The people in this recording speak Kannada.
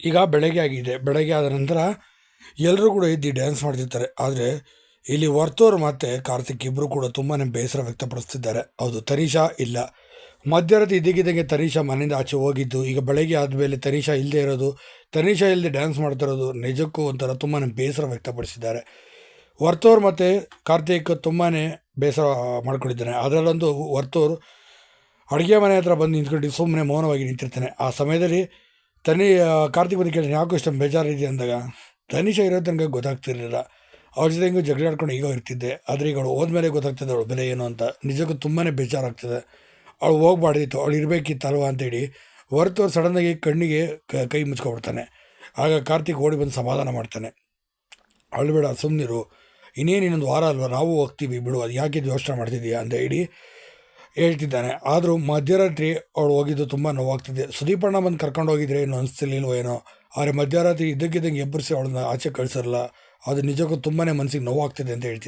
ಈಗ ಬೆಳಗ್ಗೆ ಆಗಿದೆ. ಬೆಳಗ್ಗೆ ಆದ ನಂತರ ಎಲ್ಲರೂ ಕೂಡ ಇದ್ದು ಡ್ಯಾನ್ಸ್ ಮಾಡ್ತಿರ್ತಾರೆ. ಆದರೆ ಇಲ್ಲಿ ವರ್ತೋರ್ ಮತ್ತು ಕಾರ್ತಿಕ್ ಇಬ್ಬರು ಕೂಡ ತುಂಬಾ ಬೇಸರ ವ್ಯಕ್ತಪಡಿಸ್ತಿದ್ದಾರೆ. ಹೌದು ತರೀಶಾ ಇಲ್ಲ. ಮಧ್ಯರಾತ್ರಿ ಇದ್ದಕ್ಕಿದ್ದಂಗೆ ತರೀಶಾ ಮನೆಯಿಂದ ಆಚೆ ಹೋಗಿದ್ದು, ಈಗ ಬೆಳಗ್ಗೆ ಆದಮೇಲೆ ತರೀಶಾ ಇಲ್ಲದೆ ಇರೋದು ತನಿಷಾ ಇಲ್ಲದೆ ಡ್ಯಾನ್ಸ್ ಮಾಡ್ತಿರೋದು ನಿಜಕ್ಕೂ ಒಂಥರ ತುಂಬಾ ಬೇಸರ ವ್ಯಕ್ತಪಡಿಸಿದ್ದಾರೆ. ವರ್ತೋರ್ ಮತ್ತು ಕಾರ್ತಿಕ್ ತುಂಬಾ ಬೇಸರ ಮಾಡ್ಕೊಂಡಿದ್ದಾನೆ ಅದರಲ್ಲೊಂದು ವರ್ತೋರ್ ಅಡುಗೆ ಮನೆ ಹತ್ರ ಬಂದು ನಿಂತ್ಕೊಂಡು ಸುಮ್ಮನೆ ಮೌನವಾಗಿ ನಿಂತಿರ್ತಾನೆ. ಆ ಸಮಯದಲ್ಲಿ ತನಿ ಕಾರ್ತಿಕ್ ಬಂದು ಕೇಳಿ ಯಾಕೋ ಇಷ್ಟೊಂದು ಬೇಜಾರಿದೆ ಅಂದಾಗ, ತನಿಷ ಇರೋ ತನಕ ಗೊತ್ತಾಗ್ತಿರಲಿಲ್ಲ. ಅವ್ರ ಜೊತೆ ಹೆಂಗೂ ಜಗಳಾಡ್ಕೊಂಡು ಈಗ ಇರ್ತಿದ್ದೆ. ಆದರೆ ಈಗ ಅವಳು ಹೋದ್ಮೇಲೆ ಗೊತ್ತಾಗ್ತದೆ ಅವಳು ಬೆಲೆ ಏನು ಅಂತ. ನಿಜಕ್ಕೂ ತುಂಬಾ ಬೇಜಾರಾಗ್ತದೆ. ಅವಳು ಹೋಗ್ಬಾರ್ದಿತ್ತು. ಅವಳು ಇರಬೇಕಿತ್ತು ಅಲ್ವಾ ಅಂತೇಳಿ ಹೊರತು ಸಡನ್ನಾಗಿ ಕಣ್ಣಿಗೆ ಕ- ಮುಚ್ಕೊಬಿಡ್ತಾನೆ. ಆಗ ಕಾರ್ತಿಕ್ ಓಡಿ ಬಂದು ಸಮಾಧಾನ ಮಾಡ್ತಾನೆ. ಅವಳು ಬೇಡ ಸುಮ್ಮನಿರು ಇನ್ನೇನು ಇನ್ನೊಂದು ವಾರ ಅಲ್ವ? ನಾವು ಹೋಗ್ತೀವಿ. ಬಿಡು, ಅದು ಯಾಕೆ ಯೋಚನೆ ಮಾಡ್ತಿದ್ದೀಯಾ? ಅಂತ ಹೇಳಿ ಹೇಳ್ತಿದ್ದಾನೆ ಆದರೂ ಮಧ್ಯರಾತ್ರಿ ಅವಳು ಹೋಗಿದ್ದು ತುಂಬ ನೋವಾಗ್ತಿದೆ. ಸುದೀಪಣ್ಣ ಬಂದು ಕರ್ಕೊಂಡು ಹೋಗಿದ್ರೆ ಏನು ಅನಿಸ್ತಿರ್ಲಿಲ್ವೋ ಏನೋ? ಆದರೆ ಮಧ್ಯರಾತ್ರಿ ಇದ್ದಕ್ಕಿದ್ದಂಗೆ ಎಬ್ಬರಿಸಿ ಅವಳನ್ನ ಆಚೆ ಕಳಿಸಿರಲ್ಲ. ಅದು ನಿಜಕ್ಕೂ ತುಂಬಾ ಮನಸ್ಸಿಗೆ ನೋವಾಗ್ತಿದೆ ಅಂತ ಹೇಳ್ತಿದ್ದೆ